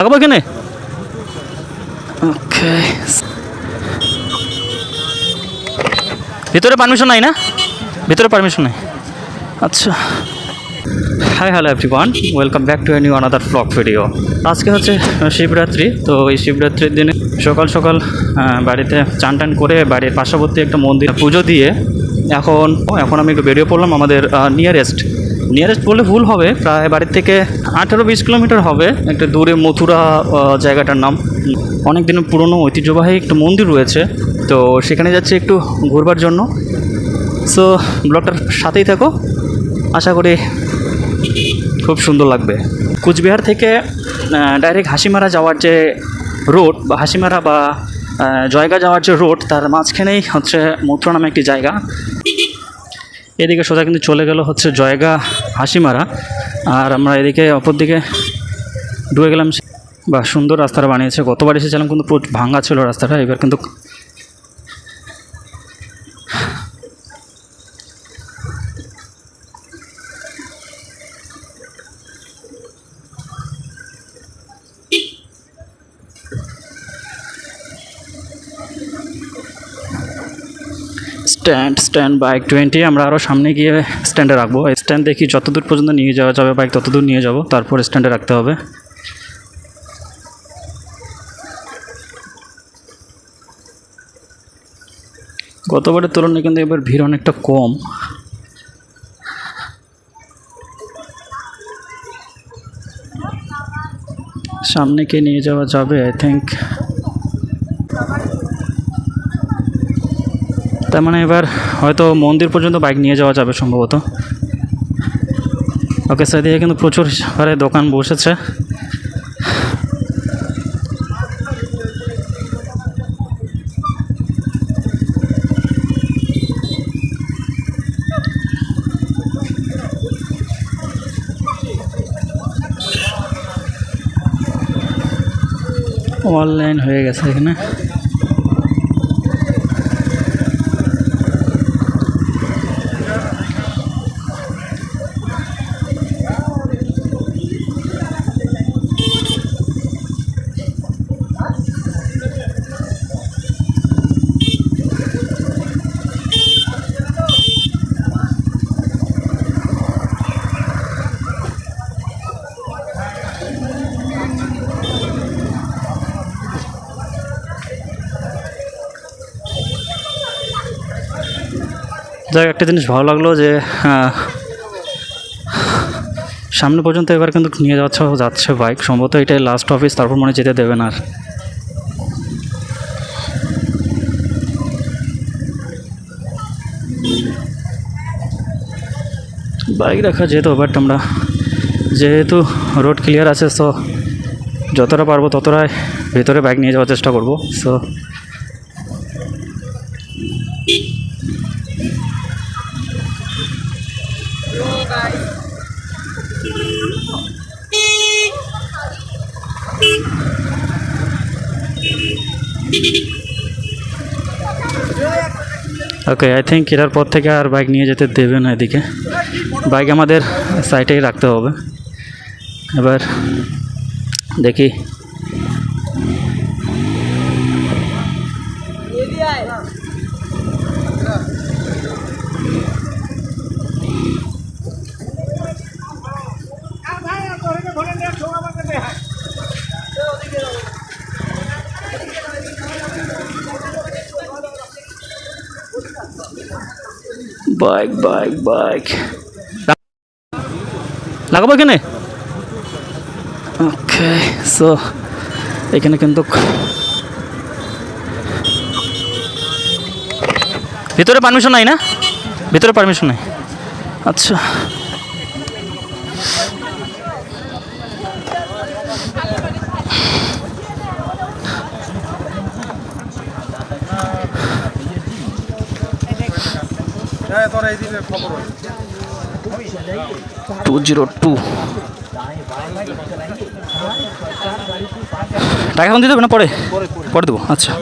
লাগাবো এখানে? ওকে ভিতরে পারমিশন নাই না? ভিতরে পারমিশন নাই। আচ্ছা। Hi hello everyone welcome back to a new another blog video আজকে হচ্ছে শিবরাত্রি। তো এই শিবরাত্রির দিনে সকাল সকাল বাড়িতে চান টান করে বাড়ির পার্শ্ববর্তী একটা মন্দির পুজো দিয়ে এখন এখন আমি একটু বেরিয়ে পড়লাম আমাদের নিয়ারেস্ট নিয়ারেস্ট বললে ভুল হবে, প্রায় বাড়ির থেকে আঠেরো বিশ কিলোমিটার হবে। একটা দূরে মথুরা জায়গাটার নাম। অনেক দিনের পুরনো ঐতিহ্যবাহী একটা মন্দির রয়েছে, তো সেখানে যাচ্ছি একটু ঘুরবার জন্য। সো ব্লগটার সাথেই থাকো। আশা করি খুব সুন্দর লাগবে। কুচবিহার থেকে ডাইরেক্ট হাসিমারা যাওয়ার যে রোড বা হাসিমারা বা জয়গা যাওয়ার যে রোড তার মাঝখানেই হচ্ছে মথুরা নামে একটি জায়গা। এদিকে সোজা কিন্তু চলে গেল হচ্ছে জয়গা হাসিমারা। আর আমরা এদিকে অপর দিকে ডুবে গেলাম বা সুন্দর রাস্তাটা বানিয়েছে। গতবার এসেছিলাম কিন্তু ভাঙা ছিল রাস্তাটা, এবার কিন্তু স্ট্যান্ড স্ট্যান্ড বাইক টোয়েন্টি আমরা আরও সামনে গিয়ে স্ট্যান্ডে রাখব। স্ট্যান্ড দেখি যতদূর পর্যন্ত নিয়ে যাওয়া যাবে বাইক ততদূর নিয়ে যাব। তারপর স্ট্যান্ডে রাখতে হবে। গতবারের তুলনায় কিন্তু এবার ভিড় অনেকটা কম। সামনে কে নিয়ে যাওয়া যাবে আই থিঙ্ক তার মানে এবার হয়তো মন্দির পর্যন্ত বাইক নিয়ে যাওয়া যাবে সম্ভবত। ওকে সেদিকে কিন্তু প্রচুর হারে দোকান বসেছে। অনলাইন হয়ে গেছে এখানে। যাই একটা জিনিস ভালো লাগল যে সামনে পর্যন্ত এবার কিন্তু নিয়ে যাচ্ছে যাচ্ছে বাইক সম্ভবত এটাই লাস্ট অফিস তারপর মনে যেতে দেবে না আর। বাইক রাখা যেত বাট আমরা যেহেতু রোড ক্লিয়ার আছে সো যতটা পারব ততটাই ভেতরে বাইক নিয়ে যাওয়ার চেষ্টা করব সো ওকে আই থিঙ্ক এটার পর থেকে আর বাইক নিয়ে যেতে দেবে না এদিকে বাইক আমাদের সাইডেই রাখতে হবে এবার দেখি বাইক বাইক বাইক লাগাবো এখানে? ওকে সো এখানে কিন্তু ভিতরে পারমিশন নাই না? ভিতরে পারমিশন নাই। আচ্ছা। Two zero two. টাকা এখন দিয়ে দেবে না? পরে। পরে দেবো। আচ্ছা।